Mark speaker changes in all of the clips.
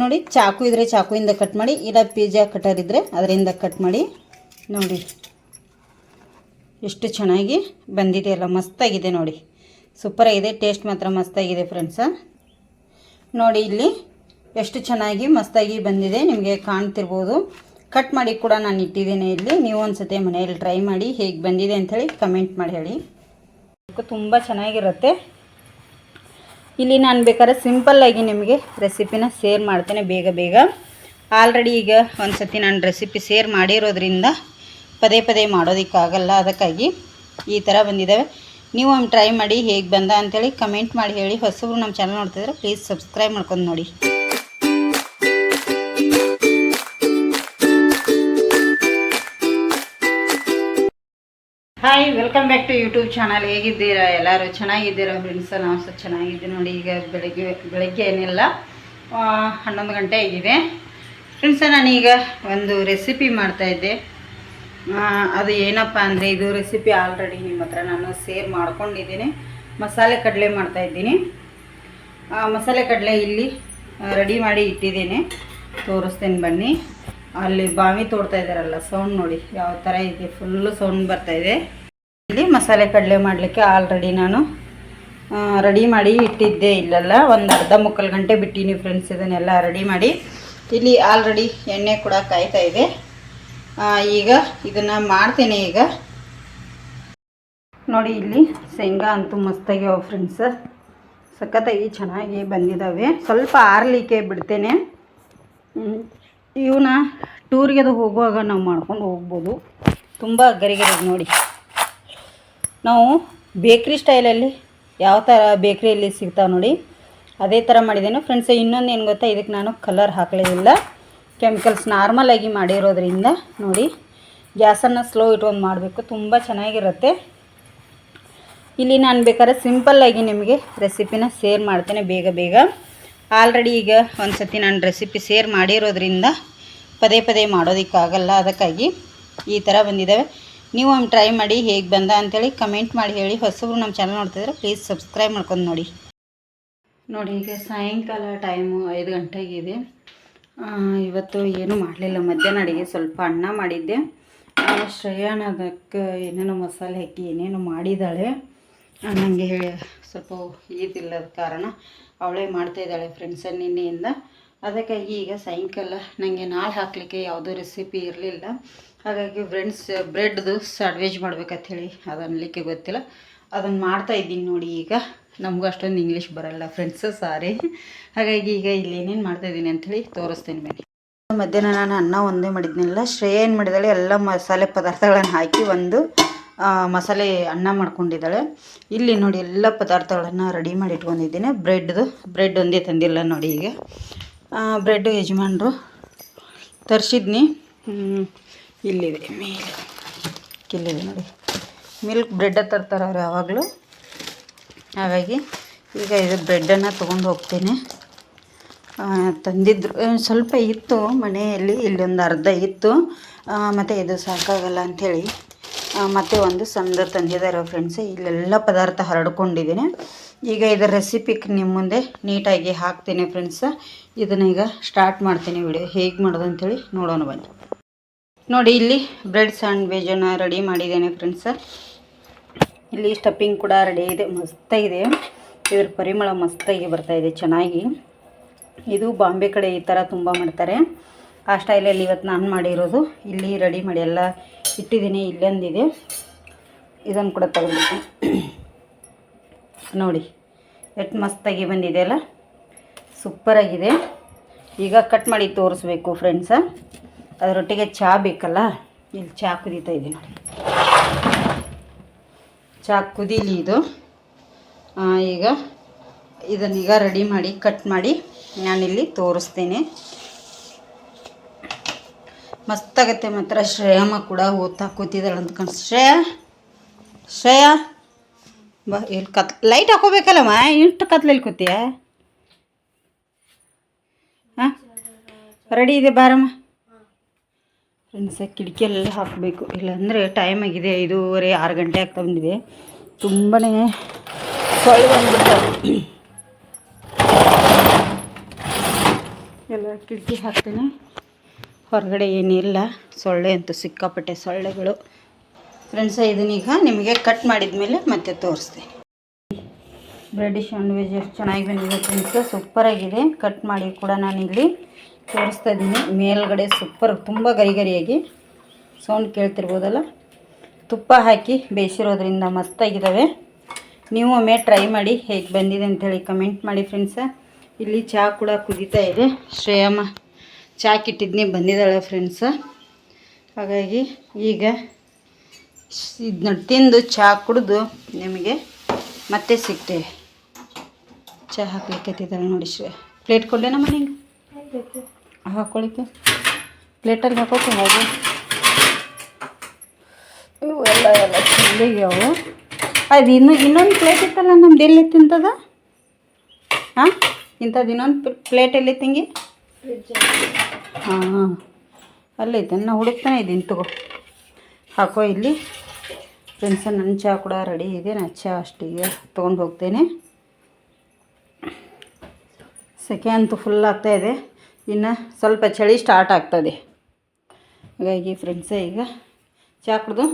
Speaker 1: ನೋಡಿ, ಚಾಕು ಇದ್ದರೆ ಚಾಕುಯಿಂದ ಕಟ್ ಮಾಡಿ ಇಲ್ಲ ಪಿಜ್ಜಾ ಕಟರ್ ಇದ್ದರೆ ಅದರಿಂದ ಕಟ್ ಮಾಡಿ, ನೋಡಿ. ಎಷ್ಟು ಚೆನ್ನಾಗಿ ಬಂದಿದೆ ಅಲ್ಲ ಮಸ್ತಾಗಿದೆ ನೋಡಿ. ಸೂಪರಾಗಿದೆ ಟೇಸ್ಟ್ ಮಾತ್ರ ಮಸ್ತಾಗಿದೆ ಫ್ರೆಂಡ್ಸ ನೋಡಿ, ಇಲ್ಲಿ ಎಷ್ಟು ಚೆನ್ನಾಗಿ ಮಸ್ತಾಗಿ ಬಂದಿದೆ, ನಿಮಗೆ ಕಾಣ್ತಿರ್ಬೋದು. ಕಟ್ ಮಾಡಿ ಕೂಡ ನಾನು ಇಟ್ಟಿದ್ದೇನೆ ಇಲ್ಲಿ. ನೀವು ಒಂದ್ಸತಿ ಮನೆಯಲ್ಲಿ ಟ್ರೈ ಮಾಡಿ ಹೇಗೆ ಬಂದಿದೆ ಅಂಥೇಳಿ ಕಮೆಂಟ್ ಮಾಡಿ ಹೇಳಿ. ತುಂಬ ಚೆನ್ನಾಗಿರುತ್ತೆ. ಇಲ್ಲಿ ನಾನು ಬೇಕಾದ್ರೆ ಸಿಂಪಲ್ಲಾಗಿ ನಿಮಗೆ ರೆಸಿಪಿನ ಸೇರ್ ಮಾಡ್ತೇನೆ ಬೇಗ ಬೇಗ. ಆಲ್ರೆಡಿ ಈಗ ಒಂದು ಸತಿ ನಾನು ರೆಸಿಪಿ ಸೇರ್ ಮಾಡಿರೋದ್ರಿಂದ ಪದೇ ಪದೇ ಮಾಡೋದಕ್ಕಾಗಲ್ಲ, ಅದಕ್ಕಾಗಿ ಈ ಥರ ಬಂದಿದ್ದಾವೆ ನೀವು ಒಮ್ಮೆ ಟ್ರೈ ಮಾಡಿ ಹೇಗೆ ಬಂದ ಅಂಥೇಳಿ ಕಮೆಂಟ್ ಮಾಡಿ ಹೇಳಿ. ಹೊಸಬ್ರು ನಮ್ಮ ಚಾನಲ್ ನೋಡ್ತಿದ್ರೆ ಪ್ಲೀಸ್ ಸಬ್ಸ್ಕ್ರೈಬ್ ಮಾಡ್ಕೊಂಡು ನೋಡಿ. Hi welcome back to YouTube channel ಹೇಗಿದ್ದೀರಾ? ಎಲ್ಲರೂ ಚೆನ್ನಾಗಿದ್ದೀರಾ? ಫ್ರೆಂಡ್ಸ್ ನಾವು ಸಹ ಚೆನ್ನಾಗಿದ್ದೀವಿ ನೋಡಿ, ಈಗ ಬೆಳಗ್ಗೆ ಬೆಳಗ್ಗೆ ಏನಿಲ್ಲ ಹನ್ನೊಂದು ಗಂಟೆ ಆಗಿದೆ. ಫ್ರೆಂಡ್ಸ ನಾನೀಗ ಒಂದು ರೆಸಿಪಿ ಮಾಡ್ತಾಯಿದ್ದೆ ಅದು ಏನಪ್ಪ ಅಂದರೆ, ಇದು ರೆಸಿಪಿ ಆಲ್ರೆಡಿ ನಿಮ್ಮ ಹತ್ರ ನಾನು ಸೇರ್ ಮಾಡ್ಕೊಂಡಿದ್ದೀನಿ. ಮಸಾಲೆ ಕಡಲೆ ಮಾಡ್ತಾಯಿದ್ದೀನಿ ಮಸಾಲೆ ಕಡಲೆ ಇಲ್ಲಿ ರೆಡಿ ಮಾಡಿ ಇಟ್ಟಿದ್ದೀನಿ. ತೋರಿಸ್ತೇನೆ ಬನ್ನಿ. ಅಲ್ಲಿ ಬಾವಿ ತೋಡ್ತಾ ಇದ್ದಾರಲ್ಲ, ಸೌಂಡ್ ನೋಡಿ, ಯಾವ ಥರ ಇದೆ ಫುಲ್ಲು ಸೌಂಡ್ ಬರ್ತಾ ಇದೆ. ಇಲ್ಲಿ ಮಸಾಲೆ ಕಡಲೆ ಮಾಡಲಿಕ್ಕೆ ಆಲ್ರೆಡಿ ನಾನು ರೆಡಿ ಮಾಡಿ ಇಟ್ಟಿದ್ದೆ ಇಲ್ಲೆಲ್ಲ, ಒಂದು ಅರ್ಧ ಮುಕ್ಕಾಲು ಗಂಟೆ ಬಿಟ್ಟಿನಿ ಫ್ರೆಂಡ್ಸ್ ಇದನ್ನೆಲ್ಲ ರೆಡಿ ಮಾಡಿ. ಇಲ್ಲಿ ಆಲ್ರೆಡಿ ಎಣ್ಣೆ ಕೂಡ ಕಾಯ್ತಾ ಇದೆ. ಈಗ ಇದನ್ನು ಮಾಡ್ತೇನೆ ಈಗ. ನೋಡಿ, ಇಲ್ಲಿ ಶೇಂಗಾ ಅಂತೂ ಮಸ್ತಾಗ್ಯಾವ ಫ್ರೆಂಡ್ಸ್ ಸಖತ್ತಾಗಿ ಚೆನ್ನಾಗಿ ಬಂದಿದ್ದಾವೆ ಸ್ವಲ್ಪ ಆರಲಿಕ್ಕೆ ಬಿಡ್ತೇನೆ. ಇವನ್ನ ಟೂರಿಗೆ ಅದು ಹೋಗುವಾಗ ನಾವು ಮಾಡ್ಕೊಂಡು ಹೋಗ್ಬೋದು. ತುಂಬ ಗರಿಗರಿ ನೋಡಿ. ನಾವು ಬೇಕ್ರಿ ಸ್ಟೈಲಲ್ಲಿ ಯಾವ ಥರ ಬೇಕ್ರಿಯಲ್ಲಿ ಸಿಗ್ತಾವೆ ನೋಡಿ. ಅದೇ ಥರ ಮಾಡಿದ್ದೇನೆ. ಫ್ರೆಂಡ್ಸ್ ಇನ್ನೊಂದು ಏನು ಗೊತ್ತಾ? ಇದಕ್ಕೆ ನಾನು ಕಲರ್ ಹಾಕಲೇ ಇಲ್ಲ ಕೆಮಿಕಲ್ಸ್ ನಾರ್ಮಲಾಗಿ ಮಾಡಿರೋದ್ರಿಂದ ನೋಡಿ. ಗ್ಯಾಸನ್ನು ಸ್ಲೋ ಇಟ್ಕೊಂಡು ಮಾಡಬೇಕು. ತುಂಬ ಚೆನ್ನಾಗಿರುತ್ತೆ. ಇಲ್ಲಿ ನಾನು ಬೇಕಾದ್ರೆ ಸಿಂಪಲ್ಲಾಗಿ ನಿಮಗೆ ರೆಸಿಪಿನ ಶೇರ್ ಮಾಡ್ತೇನೆ ಬೇಗ ಬೇಗ. ಆಲ್ರೆಡಿ ಈಗ ಒಂದು ಸತಿ ನಾನು ರೆಸಿಪಿ ಸೇರ್ ಮಾಡಿರೋದ್ರಿಂದ ಪದೇ ಪದೇ ಮಾಡೋದಕ್ಕಾಗಲ್ಲ. ಅದಕ್ಕಾಗಿ ಈ ಥರ ಬಂದಿದ್ದಾವೆ ನೀವು ಒಮ್ಮೆ ಟ್ರೈ ಮಾಡಿ ಹೇಗೆ ಬಂದ ಅಂಥೇಳಿ ಕಮೆಂಟ್ ಮಾಡಿ ಹೇಳಿ. ಹೊಸಬ್ರು ನಮ್ಮ ಚಾನಲ್ ನೋಡ್ತಿದ್ರೆ ಪ್ಲೀಸ್ ಸಬ್ಸ್ಕ್ರೈಬ್ ಮಾಡ್ಕೊಂಡು ನೋಡಿ. ನೋಡಿ, ಈಗ ಸಾಯಂಕಾಲ ಟೈಮು ಐದು ಗಂಟೆಗಿದೆ. ಇವತ್ತು ಏನೂ ಮಾಡಲಿಲ್ಲ. ಮಧ್ಯಾಹ್ನ ಅಡುಗೆ ಸ್ವಲ್ಪ ಅನ್ನ ಮಾಡಿದ್ದೆ. ಅದಕ್ಕೆ ಏನೇನೋ ಮಸಾಲೆ ಹಾಕಿ ಏನೇನೋ ಮಾಡಿದ್ದಾಳೆ ನನಗೆ ಸ್ವಲ್ಪ ಈದಿಲ್ಲದ ಕಾರಣ ಅವಳೇ ಮಾಡ್ತಾಯಿದ್ದಾಳೆ ಫ್ರೆಂಡ್ಸ ನಿನ್ನೆಯಿಂದ. ಅದಕ್ಕಾಗಿ ಈಗ ಸಾಯಂಕಾಲ ನನಗೆ ನಾಳೆ ಹಾಕಲಿಕ್ಕೆ ಯಾವುದೂ ರೆಸಿಪಿ ಇರಲಿಲ್ಲ. ಹಾಗಾಗಿ ಫ್ರೆಂಡ್ಸ್ ಬ್ರೆಡ್ದು ಸ್ಯಾಂಡ್ವಿಚ್ ಮಾಡ್ಬೇಕಂತ ಹೇಳಿ ಗೊತ್ತಿಲ್ಲ. ಅದನ್ನು ಮಾಡ್ತಾ ಇದ್ದೀನಿ ನೋಡಿ ಈಗ. ನಮಗೂ ಅಷ್ಟೊಂದು ಇಂಗ್ಲೀಷ್ ಬರಲ್ಲ ಫ್ರೆಂಡ್ಸ್ ಸಾರಿ ಹಾಗಾಗಿ ಈಗ ಇಲ್ಲಿ ಏನೇನು ಮಾಡ್ತಾಯಿದ್ದೀನಿ ಅಂಥೇಳಿ ತೋರಿಸ್ತೀನಿ ಬನ್ನಿ ಮಧ್ಯಾಹ್ನ ನಾನು ಅನ್ನ ಒಂದೇ ಮಾಡಿದ್ನಿಲ್ಲ, ಶ್ರೇಯ ಏನು ಮಾಡಿದಾಳೆ, ಎಲ್ಲ ಮಸಾಲೆ ಪದಾರ್ಥಗಳನ್ನು ಹಾಕಿ ಒಂದು ಮಸಾಲೆ ಅನ್ನ ಮಾಡ್ಕೊಂಡಿದ್ದಾಳೆ. ಇಲ್ಲಿ ನೋಡಿ ಎಲ್ಲ ಪದಾರ್ಥಗಳನ್ನು ರೆಡಿ ಮಾಡಿ ಇಟ್ಕೊಂಡಿದ್ದೀನಿ. ಬ್ರೆಡ್ದು ಬ್ರೆಡ್ ಒಂದೇ ತಂದಿಲ್ಲ ನೋಡಿ ಈಗ. ಬ್ರೆಡ್ ಯಜಮಾನರು ತರಿಸಿದ್ನಿ. ಇಲ್ಲಿದೆ. ಮೇಲೆ ಇಲ್ಲಿದೆ ನೋಡಿ. ಮಿಲ್ಕ್ ಬ್ರೆಡ್ ತರ್ತಾರೆ ಅವ್ರು ಯಾವಾಗಲೂ. ಹಾಗಾಗಿ ಈಗ ಇದು ಬ್ರೆಡ್ಡನ್ನು ತೊಗೊಂಡು ಹೋಗ್ತೀನಿ. ತಂದಿದ್ರು ಸ್ವಲ್ಪ ಇತ್ತು ಮನೆಯಲ್ಲಿ, ಇಲ್ಲೊಂದು ಅರ್ಧ ಇತ್ತು. ಮತ್ತು ಇದು ಸಾಕಾಗಲ್ಲ ಅಂಥೇಳಿ ಮತ್ತು ಒಂದು ಸಂದ ತಂದಿದ್ದಾರೆ ಫ್ರೆಂಡ್ಸ್ ಇಲ್ಲೆಲ್ಲ ಪದಾರ್ಥ ಹರಡ್ಕೊಂಡಿದ್ದೀನಿ. ಈಗ ಇದರ ರೆಸಿಪಿಗೆ ನಿಮ್ಮ ಮುಂದೆ ನೀಟಾಗಿ ಹಾಕ್ತೀನಿ ಫ್ರೆಂಡ್ಸ್ ಇದನ್ನ ಈಗ ಸ್ಟಾರ್ಟ್ ಮಾಡ್ತೀನಿ ವಿಡಿಯೋ ಹೇಗೆ ಮಾಡೋದು ಅಂಥೇಳಿ ನೋಡೋಣ ಬನ್ನಿ. ನೋಡಿ, ಇಲ್ಲಿ ಬ್ರೆಡ್ ಸ್ಯಾಂಡ್ವಿಚನ್ನು ರೆಡಿ ಮಾಡಿದ್ದೇನೆ ಫ್ರೆಂಡ್ಸ ಇಲ್ಲಿ ಸ್ಟಫಿಂಗ್ ಕೂಡ ರೆಡಿ ಇದೆ ಮಸ್ತಾಗಿದೆ ಇದ್ರ ಪರಿಮಳ ಮಸ್ತಾಗಿ ಬರ್ತಾ ಇದೆ, ಚೆನ್ನಾಗಿ. ಇದು ಬಾಂಬೆ ಕಡೆ ಈ ಥರ ತುಂಬ ಮಾಡ್ತಾರೆ. ಆ ಸ್ಟೈಲಲ್ಲಿ ಇವತ್ತು ನಾನು ಮಾಡಿರೋದು. ಇಲ್ಲಿ ರೆಡಿ ಮಾಡಿ ಎಲ್ಲ ಇಟ್ಟಿದ್ದೀನಿ, ಇಲ್ಲೊಂದಿದೆ. ಇದನ್ನು ಕೂಡ ತಗೊಂಡಿದ್ದೆ. ನೋಡಿ ಎಷ್ಟು ಮಸ್ತಾಗಿ ಬಂದಿದೆ ಅಲ್ಲ? ಸೂಪರಾಗಿದೆ. ಈಗ ಕಟ್ ಮಾಡಿ ತೋರಿಸ್ಬೇಕು ಫ್ರೆಂಡ್ಸ ಅದರೊಟ್ಟಿಗೆ ಚಹಾ ಬೇಕಲ್ಲ? ಇಲ್ಲಿ ಚಹಾ ಕುದೀತಾ ಇದೆ ನೋಡಿ. ಚಹಾ ಕುದೀಲಿ ಇದು. ಈಗ ಇದನ್ನೀಗ ರೆಡಿ ಮಾಡಿ ಕಟ್ ಮಾಡಿ ನಾನಿಲ್ಲಿ ತೋರಿಸ್ತೀನಿ. ಮಸ್ತಾಗತ್ತೆ ಮಾತ್ರ. ಶ್ರೇಯಮ್ಮ ಕೂಡ ಓದ್ತಾ ಕೂತಿದ್ದಾಳೆ ಅಂತ ಶ್ರೇಯಾ ಶ್ರೇಯ? ಶ್ರೇಯ? ಬಾ ಇಲ್ಲಿ ಕತ್ ಲೈಟ್ ಹಾಕೋಬೇಕಲ್ಲಮ್ಮ ಇಷ್ಟು ಕತ್ಲಲ್ಲಿ ಕೂತಿಯ? ಹಾಂ? ರೆಡಿ ಇದೆ ಬಾರಮ್ಮ. ಫ್ರೆಂಡ್ಸ ಎಲ್ಲ ಹಾಕಬೇಕು. ಇಲ್ಲಾಂದರೆ ಟೈಮ್ ಆಗಿದೆ, ಐದೂವರೆ, ಆರು ಗಂಟೆ ಆಗ್ತಾ ಬಂದಿದೆ. ತುಂಬಾ ಸೊಳ್ಳೆ ಬಂದ್ಬಿಡ್ತಾವೆ ಎಲ್ಲ ಕಿಟಕಿ ಹಾಕ್ತೀನಿ. ಹೊರಗಡೆ ಏನಿಲ್ಲ, ಸೊಳ್ಳೆ ಅಂತೂ ಸಿಕ್ಕಾಪಟ್ಟೆ ಸೊಳ್ಳೆಗಳು. ಫ್ರೆಂಡ್ಸ ಇದನ್ನೀಗ ನಿಮಗೆ ಕಟ್ ಮಾಡಿದ ಮೇಲೆ ಮತ್ತೆ ತೋರಿಸ್ತೀನಿ. ಬ್ರೆಡ್ ಸ್ಯಾಂಡ್ವಿಚ್ ಎಷ್ಟು ಚೆನ್ನಾಗಿ ಬಂದಿದೆ ಫ್ರೆಂಡ್ಸ್ ಸೂಪರಾಗಿದೆ ಕಟ್ ಮಾಡಿ ಕೂಡ ನಾನಿಲ್ಲಿ ತೋರಿಸ್ತಾ ಇದ್ದೀನಿ. ಮೇಲ್ಗಡೆ ಸೂಪರ್ ತುಂಬ ಗರಿ ಗರಿಯಾಗಿ ಸೌಂಡ್ ಕೇಳ್ತಿರ್ಬೋದಲ್ಲ? ತುಪ್ಪ ಹಾಕಿ ಬೇಯಿಸಿರೋದ್ರಿಂದ ಮಸ್ತಾಗಿದ್ದಾವೆ ನೀವು ಒಮ್ಮೆ ಟ್ರೈ ಮಾಡಿ ಹೇಗೆ ಬಂದಿದೆ ಅಂಥೇಳಿ ಕಮೆಂಟ್ ಮಾಡಿ ಫ್ರೆಂಡ್ಸ ಇಲ್ಲಿ ಚಹಾ ಕೂಡ ಕುದೀತಾ ಇದೆ. ಶ್ರೇಯಮ್ಮ. ಚಹಾ ಕಿಟ್ಟಿದ್ನಿ, ಬಂದಿದ್ದಾಳೆ ಫ್ರೆಂಡ್ಸ ಹಾಗಾಗಿ ಈಗ ಇದನ್ನ ತಿಂದು ಚಹಾ ಕುಡಿದು ನಿಮಗೆ ಮತ್ತೆ ಸಿಗ್ತೇವೆ. ಚಹಾ ಹಾಕ್ಲಿಕ್ಕೆ ನೋಡಿ ಶ್ರೀ ಪ್ಲೇಟ್ ಕೊಡಲೇನ ಮನೆಗೆ ಹಾಕ್ಕೊಳಿಕ್ಕೆ ಪ್ಲೇಟಲ್ಲಿ ಹಾಕೋಕೆ ಹಾಗೆ. ಇವು ಎಲ್ಲ ಎಲ್ಲ ಅದು ಇನ್ನು, ಇನ್ನೊಂದು ಪ್ಲೇಟ್ ಇತ್ತಲ್ಲ ನಮ್ದು, ಎಲ್ಲಿ ತಿಂತದ? ಹಾಂ ಇಂಥದ್ದು ಇನ್ನೊಂದು ಪ್ಲೇಟ್ ಎಲ್ಲಿ ತಿಂಗಿ? ಹಾಂ. ಹಾಂ ಅಲ್ಲೈತೆ ನಾನು ಹುಡುಕ್ತಾನೆ ಇದ್ದೀನಿ. ತಗೋ. ಹಾಕೋ ಇಲ್ಲಿ. ಫ್ರೆಂಡ್ಸ ನನ್ನ ಚಹಾ ಕೂಡ ರೆಡಿ ಇದೆ. ನಾನು ಚಹಾ ಅಷ್ಟಿಗೆ ತೊಗೊಂಡು ಹೋಗ್ತೇನೆ. ಸೆಕೆ ಅಂತೂ ಫುಲ್ ಇದೆ. ಇನ್ನು ಸ್ವಲ್ಪ ಚಳಿ ಸ್ಟಾರ್ಟ್ ಆಗ್ತದೆ ಹಾಗಾಗಿ ಫ್ರೆಂಡ್ಸ ಈಗ ಚಹಾ ಕುಡ್ದು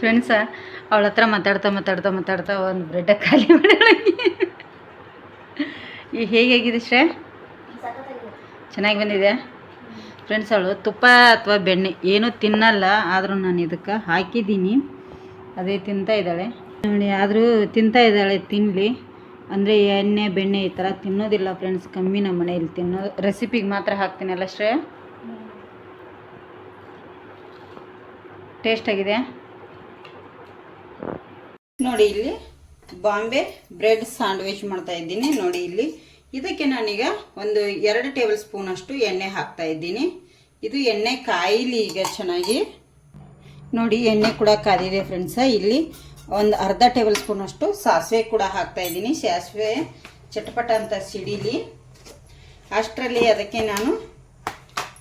Speaker 1: ಫ್ರೆಂಡ್ಸ ಅವಳ ಹತ್ರ ಮಾತಾಡ್ತಾ ಮಾತಾಡ್ತಾ ಮಾತಾಡ್ತಾ ಒಂದು ಬ್ರೆಡ್ ಖಾಲಿ ಮಾಡಿ ಈಗ ಹೇಗಾಗಿದೆ ಶ್ರೇ? ಚೆನ್ನಾಗಿ ಬಂದಿದೆ ಫ್ರೆಂಡ್ಸ್ ಅವಳು, ತುಪ್ಪ ಅಥವಾ ಬೆಣ್ಣೆ, ಏನೂ ತಿನ್ನಲ್ಲ, ಆದರೂ ನಾನು ಇದಕ್ಕೆ ಹಾಕಿದ್ದೀನಿ. ಅದೇ ತಿಂತಾ ಇದ್ದಾಳೆ. ನೋಡಿ, ಆದರೂ ತಿಂತಾ ಇದ್ದಾಳೆ ತಿನ್ನಲಿ ಅಂದರೆ ಎಣ್ಣೆ, ಬೆಣ್ಣೆ ಈ ಥರ ತಿನ್ನೋದಿಲ್ಲ ಫ್ರೆಂಡ್ಸ್ ಕಮ್ಮಿ ನಮ್ಮ ಮನೆಯಲ್ಲಿ ತಿನ್ನೋ ರೆಸಿಪಿಗೆ ಮಾತ್ರ ಹಾಕ್ತೀನಲ್ಲ ಶ್ರೇ? ಟೇಸ್ಟ್ ಆಗಿದೆ ನೋಡಿ ಇಲ್ಲಿ. ಬಾಂಬೆ ಬ್ರೆಡ್ ಸ್ಯಾಂಡ್ವಿಚ್ ಮಾಡ್ತಾ ಇದ್ದೀನಿ. ನೋಡಿ ಇಲ್ಲಿ. ಇದಕ್ಕೆ ನಾನೀಗ ಒಂದು ಎರಡು ಟೇಬಲ್ ಸ್ಪೂನ್ ಅಷ್ಟು ಎಣ್ಣೆ ಹಾಕ್ತಾ ಇದ್ದೀನಿ. ಇದು ಎಣ್ಣೆ ಕಾಯಿಲಿ ಈಗ ಚೆನ್ನಾಗಿ. ನೋಡಿ, ಎಣ್ಣೆ ಕೂಡ ಕಾದಿದೆ ಫ್ರೆಂಡ್ಸ ಇಲ್ಲಿ ಒಂದು ಅರ್ಧ ಟೇಬಲ್ ಸ್ಪೂನ್ ಅಷ್ಟು ಸಾಸಿವೆ ಕೂಡ ಹಾಕ್ತಾ ಇದ್ದೀನಿ. ಸಾಸಿವೆ ಚಟಪಟ ಅಂತ ಸಿಡಿಲಿ. ಅಷ್ಟರಲ್ಲಿ ಅದಕ್ಕೆ ನಾನು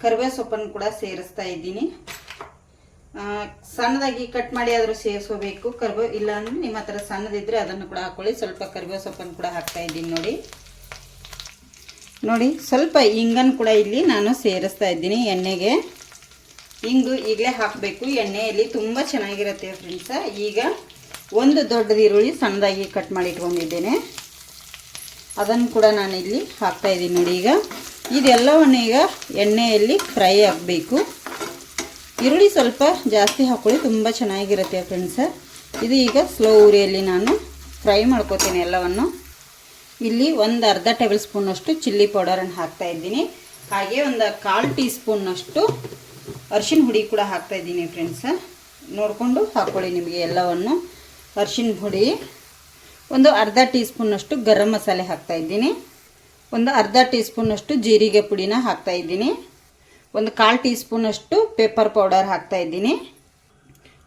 Speaker 1: ಕರಿಬೇ ಸೊಪ್ಪನ್ನು ಕೂಡ ಸೇರಿಸ್ತಾ ಇದ್ದೀನಿ. ಸಣ್ಣದಾಗಿ ಕಟ್ ಮಾಡಿ ಆದರೂ ಸೇರಿಸ್ಕೋಬೇಕು ಕರಿಬೇ ಇಲ್ಲ ಅಂದ್ರೆ ನಿಮ್ಮ ಹತ್ರ ಸಣ್ಣದಿದ್ರೆ ಅದನ್ನು ಕೂಡ ಹಾಕೊಳ್ಳಿ. ಸ್ವಲ್ಪ ಕರ್ಬೇವು ಸೊಪ್ಪನ್ನು ಕೂಡ ಹಾಕ್ತಾ ಇದ್ದೀನಿ ನೋಡಿ. ನೋಡಿ, ಸ್ವಲ್ಪ ಇಂಗನ್ನು ಕೂಡ ಇಲ್ಲಿ ನಾನು ಸೇರಿಸ್ತಾ ಇದ್ದೀನಿ ಎಣ್ಣೆಗೆ. ಇಂಗು ಈಗಲೇ ಹಾಕಬೇಕು. ಎಣ್ಣೆಯಲ್ಲಿ ತುಂಬ ಚೆನ್ನಾಗಿರುತ್ತೆ ಫ್ರೆಂಡ್ಸ. ಈಗ ಒಂದು ದೊಡ್ಡದ ಈರುಳ್ಳಿ ಸಣ್ಣದಾಗಿ ಕಟ್ ಮಾಡಿ ಇಟ್ಕೊಂಡಿದ್ದೇನೆ. ಅದನ್ನು ಕೂಡ ನಾನು ಇಲ್ಲಿ ಹಾಕ್ತಾ ಇದ್ದೀನಿ ನೋಡಿ ಈಗ. ಇದೆಲ್ಲವನ್ನು ಈಗ ಎಣ್ಣೆಯಲ್ಲಿ ಫ್ರೈ ಆಗಬೇಕು. ಈರುಳ್ಳಿ ಸ್ವಲ್ಪ ಜಾಸ್ತಿ ಹಾಕೊಳ್ಳಿ, ತುಂಬ ಚೆನ್ನಾಗಿರುತ್ತೆ ಫ್ರೆಂಡ್ಸ ಇದು ಈಗ ಸ್ಲೋ ಉರಿಯಲ್ಲಿ ನಾನು ಫ್ರೈ ಮಾಡ್ಕೋತೀನಿ ಎಲ್ಲವನ್ನು. ಇಲ್ಲಿ ಒಂದು ಅರ್ಧ ಟೇಬಲ್ ಸ್ಪೂನಷ್ಟು ಚಿಲ್ಲಿ ಪೌಡರನ್ನು ಹಾಕ್ತಾ ಇದ್ದೀನಿ. ಹಾಗೆ ಒಂದು ಕಾಲು ಟೀ ಸ್ಪೂನ್ನಷ್ಟು ಅರ್ಶಿನ ಹುಡಿ ಕೂಡ ಹಾಕ್ತಾ ಇದ್ದೀನಿ ಫ್ರೆಂಡ್ಸ ನೋಡಿಕೊಂಡು ಹಾಕ್ಕೊಳ್ಳಿ ನಿಮಗೆ ಎಲ್ಲವನ್ನು. ಅರ್ಶಿನ ಹುಡಿ ಒಂದು ಅರ್ಧ ಟೀ ಸ್ಪೂನಷ್ಟು ಗರಂ ಮಸಾಲೆ ಹಾಕ್ತಾ ಇದ್ದೀನಿ. ಒಂದು ಅರ್ಧ ಟೀ ಸ್ಪೂನಷ್ಟು ಜೀರಿಗೆ ಪುಡಿನ ಹಾಕ್ತಾ ಇದ್ದೀನಿ. ಒಂದು ಕಾಲು ಟೀ ಸ್ಪೂನಷ್ಟು ಪೇಪರ್ ಪೌಡರ್ ಹಾಕ್ತಾ ಇದ್ದೀನಿ.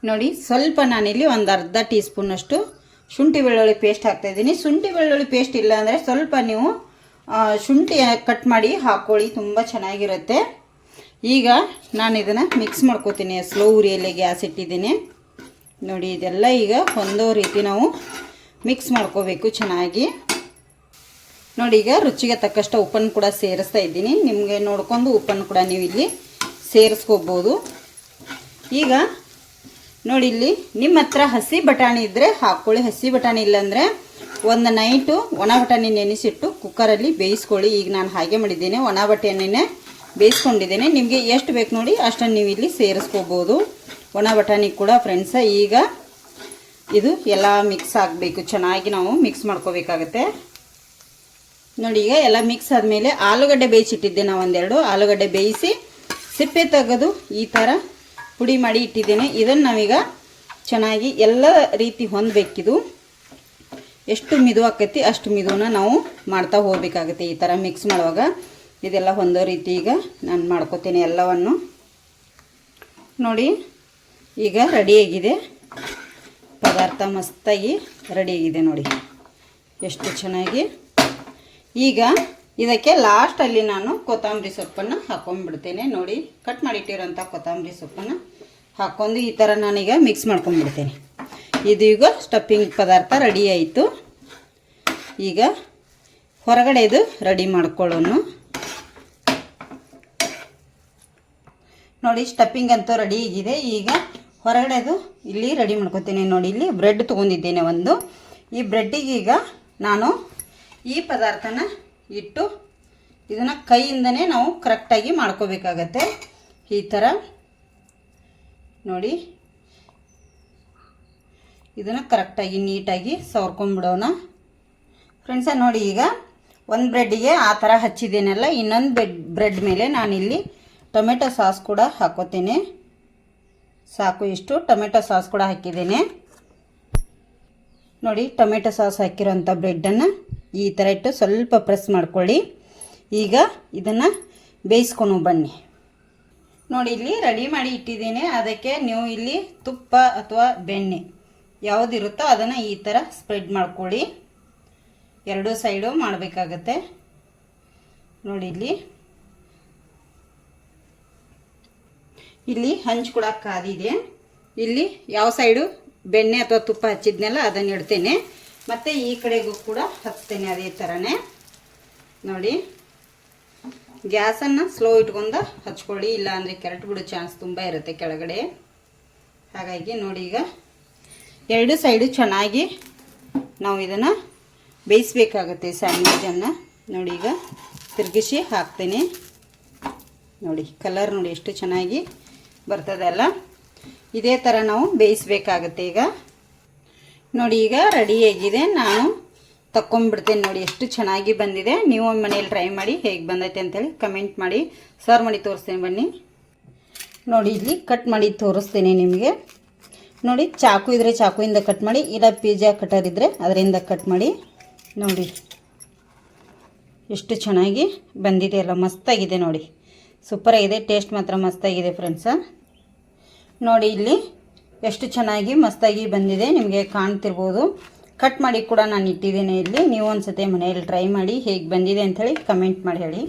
Speaker 1: ನೋಡಿ, ಸ್ವಲ್ಪ ನಾನಿಲ್ಲಿ ಒಂದು ಅರ್ಧ ಟೀ ಸ್ಪೂನಷ್ಟು ಶುಂಠಿ ಬೆಳ್ಳುಳ್ಳಿ ಪೇಸ್ಟ್ ಹಾಕ್ತಾ ಇದ್ದೀನಿ. ಶುಂಠಿ ಬೆಳ್ಳುಳ್ಳಿ ಪೇಸ್ಟ್ ಇಲ್ಲ ಅಂದರೆ ಸ್ವಲ್ಪ ನೀವು ಶುಂಠಿ ಕಟ್ ಮಾಡಿ ಹಾಕ್ಕೊಳ್ಳಿ ತುಂಬ ಚೆನ್ನಾಗಿರುತ್ತೆ. ಈಗ ನಾನು ಇದನ್ನು ಮಿಕ್ಸ್ ಮಾಡ್ಕೋತೀನಿ ಸ್ಲೋ ಉರಿಯಲ್ಲಿ ಗ್ಯಾಸ್ ಇಟ್ಟಿದ್ದೀನಿ. ನೋಡಿ, ಇದೆಲ್ಲ ಈಗ ಹೊಂದೋ ರೀತಿ ನಾವು ಮಿಕ್ಸ್ ಮಾಡ್ಕೋಬೇಕು ಚೆನ್ನಾಗಿ. ನೋಡಿ, ಈಗ ರುಚಿಗೆ ತಕ್ಕಷ್ಟು ಉಪ್ಪನ್ನು ಕೂಡ ಸೇರಿಸ್ತಾ ಇದ್ದೀನಿ. ನಿಮಗೆ ನೋಡ್ಕೊಂಡು ಉಪ್ಪನ್ನು ಕೂಡ ನೀವು ಇಲ್ಲಿ ಸೇರಿಸ್ಕೋಬೋದು. ಈಗ ನೋಡಿ, ಇಲ್ಲಿ ನಿಮ್ಮ ಹತ್ರ ಹಸಿ ಬಟಾಣಿ ಇದ್ದರೆ ಹಾಕ್ಕೊಳ್ಳಿ. ಹಸಿ ಬಟಾಣಿ ಇಲ್ಲಾಂದರೆ ಒಂದು ನೈಟು ಒಣ ಬಟಾಣಿ ನೆನೆಸಿಟ್ಟು ಕುಕ್ಕರಲ್ಲಿ ಬೇಯಿಸ್ಕೊಳ್ಳಿ. ಈಗ ನಾನು ಹಾಗೆ ಮಾಡಿದ್ದೇನೆ. ಒಣ ಬಟಾಣಿನೇ ಬೇಯಿಸ್ಕೊಂಡಿದ್ದೇನೆ. ನಿಮಗೆ ಎಷ್ಟು ಬೇಕು ನೋಡಿ, ಅಷ್ಟನ್ನು ನೀವು ಇಲ್ಲಿ ಸೇರಿಸ್ಕೋಬೋದು. ಒಣ ಬಟಾಣಿ ಕೂಡ ಫ್ರೆಂಡ್ಸ ಈಗ ಇದು ಎಲ್ಲ ಮಿಕ್ಸ್ ಆಗಬೇಕು. ಚೆನ್ನಾಗಿ ನಾವು ಮಿಕ್ಸ್ ಮಾಡ್ಕೋಬೇಕಾಗತ್ತೆ. ನೋಡಿ, ಈಗ ಎಲ್ಲ ಮಿಕ್ಸ್ ಆದಮೇಲೆ ಆಲೂಗಡ್ಡೆ ಬೇಯಿಸಿಟ್ಟಿದ್ದೆ ನಾವು ಒಂದೆರಡು ಆಲೂಗಡ್ಡೆ ಬೇಯಿಸಿ ಸಿಪ್ಪೆ ತೆಗೆದು ಈ ಥರ ಪುಡಿ ಮಾಡಿ ಇಟ್ಟಿದ್ದೇನೆ. ಇದನ್ನು ನಾವೀಗ ಚೆನ್ನಾಗಿ ಎಲ್ಲ ರೀತಿ ಹೊಂದಬೇಕಿದು. ಎಷ್ಟು ಮಿದು ಆಕೈತಿ ಅಷ್ಟು ಮಿದುವನ್ನ ನಾವು ಮಾಡ್ತಾ ಹೋಗ್ಬೇಕಾಗತ್ತೆ ಈ ಥರ ಮಿಕ್ಸ್ ಮಾಡುವಾಗ. ಇದೆಲ್ಲ ಹೊಂದೋ ರೀತಿ ಈಗ ನಾನು ಮಾಡ್ಕೋತೀನಿ ಎಲ್ಲವನ್ನು. ನೋಡಿ, ಈಗ ರೆಡಿಯಾಗಿದೆ ಪದಾರ್ಥ ಮಸ್ತಾಗಿ ರೆಡಿಯಾಗಿದೆ ನೋಡಿ. ಎಷ್ಟು ಚೆನ್ನಾಗಿ ಈಗ ಇದಕ್ಕೆ ಲಾಸ್ಟಲ್ಲಿ ನಾನು ಕೊತ್ತಂಬರಿ ಸೊಪ್ಪನ್ನು ಹಾಕೊಂಡ್ಬಿಡ್ತೇನೆ. ನೋಡಿ ಕಟ್ ಮಾಡಿಟ್ಟಿರೋಂಥ ಕೊತ್ತಂಬರಿ ಸೊಪ್ಪನ್ನು ಹಾಕ್ಕೊಂಡು ಈ ಥರ ನಾನೀಗ ಮಿಕ್ಸ್ ಮಾಡ್ಕೊಂಡ್ಬಿಡ್ತೇನೆ. ಇದೀಗ ಸ್ಟಫಿಂಗ್ ಪದಾರ್ಥ ರೆಡಿ ಆಯಿತು. ಈಗ ಹೊರಗಡೆದು ರೆಡಿ ಮಾಡ್ಕೊಳ್ಳೋಣ. ನೋಡಿ ಸ್ಟಫಿಂಗ್ ಅಂತೂ ರೆಡಿ ಆಗಿದೆ. ಈಗ ಹೊರಗಡೆದು ಇಲ್ಲಿ ರೆಡಿ ಮಾಡ್ಕೊತೀನಿ. ನೋಡಿ, ಇಲ್ಲಿ ಬ್ರೆಡ್ ತೊಗೊಂಡಿದ್ದೇನೆ ಒಂದು. ಈ ಬ್ರೆಡ್ಡಿಗೆ ಈಗ ನಾನು ಈ ಪದಾರ್ಥನ ಇಟ್ಟು ಇದನ್ನು ಕೈಯಿಂದನೇ ನಾವು ಕರೆಕ್ಟಾಗಿ ಮಾಡ್ಕೋಬೇಕಾಗತ್ತೆ. ಈ ಥರ ನೋಡಿ. ಇದನ್ನು ಕರೆಕ್ಟಾಗಿ ನೀಟಾಗಿ ಸವರ್ಕೊಂಡ್ಬಿಡೋಣ. ಫ್ರೆಂಡ್ಸ ನೋಡಿ ಈಗ ಒಂದು ಬ್ರೆಡ್ಡಿಗೆ ಆ ಥರ ಹಚ್ಚಿದ್ದೇನಲ್ಲ ಇನ್ನೊಂದು ಬ್ರೆಡ್ ಬ್ರೆಡ್ ಮೇಲೆ ನಾನಿಲ್ಲಿ ಟೊಮೆಟೊ ಸಾಸ್ ಕೂಡ ಹಾಕೋತೇನೆ. ಸಾಕು, ಇಷ್ಟು ಟೊಮೆಟೊ ಸಾಸ್ ಕೂಡ ಹಾಕಿದ್ದೇನೆ. ನೋಡಿ, ಟೊಮೆಟೊ ಸಾಸ್ ಹಾಕಿರೋಂಥ ಬ್ರೆಡ್ಡನ್ನು ಈ ಥರ ಇಟ್ಟು ಸ್ವಲ್ಪ ಪ್ರೆಸ್ ಮಾಡ್ಕೊಳ್ಳಿ. ಈಗ ಇದನ್ನು ಬೇಯಿಸ್ಕೊಂಡು ಬನ್ನಿ. ನೋಡಿ, ಇಲ್ಲಿ ರೆಡಿ ಮಾಡಿ ಇಟ್ಟಿದ್ದೀನಿ. ಅದಕ್ಕೆ ನೀವು ಇಲ್ಲಿ ತುಪ್ಪ ಅಥವಾ ಬೆಣ್ಣೆ ಯಾವುದಿರುತ್ತೋ ಅದನ್ನು ಈ ಥರ ಸ್ಪ್ರೆಡ್ ಮಾಡ್ಕೊಳ್ಳಿ. ಎರಡೂ ಸೈಡು ಮಾಡಬೇಕಾಗತ್ತೆ. ನೋಡಿ, ಇಲ್ಲಿ. ಇಲ್ಲಿ ಹಂಚು ಕೂಡ ಕಾದಿದೆ. ಇಲ್ಲಿ ಯಾವ ಸೈಡು ಬೆಣ್ಣೆ ಅಥವಾ ತುಪ್ಪ ಹಚ್ಚಿದ್ನೆಲ್ಲ, ಅದನ್ನು ಇಡ್ತೇನೆ. ಮತ್ತು ಈ ಕಡೆಗೂ ಕೂಡ ಹಚ್ತೇನೆ ಅದೇ ಥರನೇ ನೋಡಿ. ಗ್ಯಾಸನ್ನು ಸ್ಲೋ ಇಟ್ಕೊಂಡು ಹಚ್ಕೊಳ್ಳಿ ಇಲ್ಲ ಕೆರೆಟ್ ಬಿಡೋ ಚಾನ್ಸ್ ತುಂಬ ಇರುತ್ತೆ ಕೆಳಗಡೆ. ಹಾಗಾಗಿ ನೋಡಿ ಈಗ ಎರಡು ಸೈಡು ಚೆನ್ನಾಗಿ ನಾವು ಇದನ್ನು ಬೇಯಿಸ್ಬೇಕಾಗತ್ತೆ ಸ್ಯಾಂಡ್ವಿಚನ್ನು ನೋಡಿ ಈಗ ತಿರುಗಿಸಿ ಹಾಕ್ತೇನೆ. ನೋಡಿ, ಕಲರ್ ನೋಡಿ ಎಷ್ಟು ಚೆನ್ನಾಗಿ ಬರ್ತದಲ್ಲ ಇದೇ ಥರ ನಾವು ಬೇಯಿಸ್ಬೇಕಾಗತ್ತೆ ಈಗ. ನೋಡಿ, ಈಗ ರೆಡಿಯಾಗಿದೆ ನಾನು ತಕ್ಕೊಂಬಿಡ್ತೇನೆ ನೋಡಿ, ಎಷ್ಟು ಚೆನ್ನಾಗಿ ಬಂದಿದೆ. ನೀವು ಒಂದು ಮನೇಲಿ ಟ್ರೈ ಮಾಡಿ ಹೇಗೆ ಬಂದೈತೆ ಅಂತೇಳಿ ಕಮೆಂಟ್ ಮಾಡಿ. ಸರ್ವ್ ಮಾಡಿ ತೋರಿಸ್ತೇನೆ ಬನ್ನಿ. ನೋಡಿ, ಇಲ್ಲಿ ಕಟ್ ಮಾಡಿ ತೋರಿಸ್ತೇನೆ ನಿಮಗೆ. ನೋಡಿ, ಚಾಕು ಇದ್ದರೆ ಚಾಕುಯಿಂದ ಕಟ್ ಮಾಡಿ, ಇಲ್ಲ ಪಿಜ್ಜಾ ಕಟರ್ ಇದ್ದರೆ ಅದರಿಂದ ಕಟ್ ಮಾಡಿ. ನೋಡಿ, ಎಷ್ಟು ಚೆನ್ನಾಗಿ ಬಂದಿದೆ ಅಲ್ಲ, ಮಸ್ತಾಗಿದೆ ನೋಡಿ. ಸೂಪರಾಗಿದೆ ಟೇಸ್ಟ್ ಮಾತ್ರ ಮಸ್ತಾಗಿದೆ ಫ್ರೆಂಡ್ಸ ನೋಡಿ, ಇಲ್ಲಿ ಎಷ್ಟು ಚೆನ್ನಾಗಿ ಮಸ್ತಾಗಿ ಬಂದಿದೆ ನಿಮಗೆ ಕಾಣ್ತಿರ್ಬೋದು. ಕಟ್ ಮಾಡಿ ಕೂಡ ನಾನು ಇಟ್ಟಿದ್ದೇನೆ ಇಲ್ಲಿ. ನೀವು ಒಂದು ಸತಿ ಮನೆಯಲ್ಲಿ ಟ್ರೈ ಮಾಡಿ ಹೇಗೆ ಬಂದಿದೆ ಅಂಥೇಳಿ ಕಮೆಂಟ್ ಮಾಡಿ ಹೇಳಿ.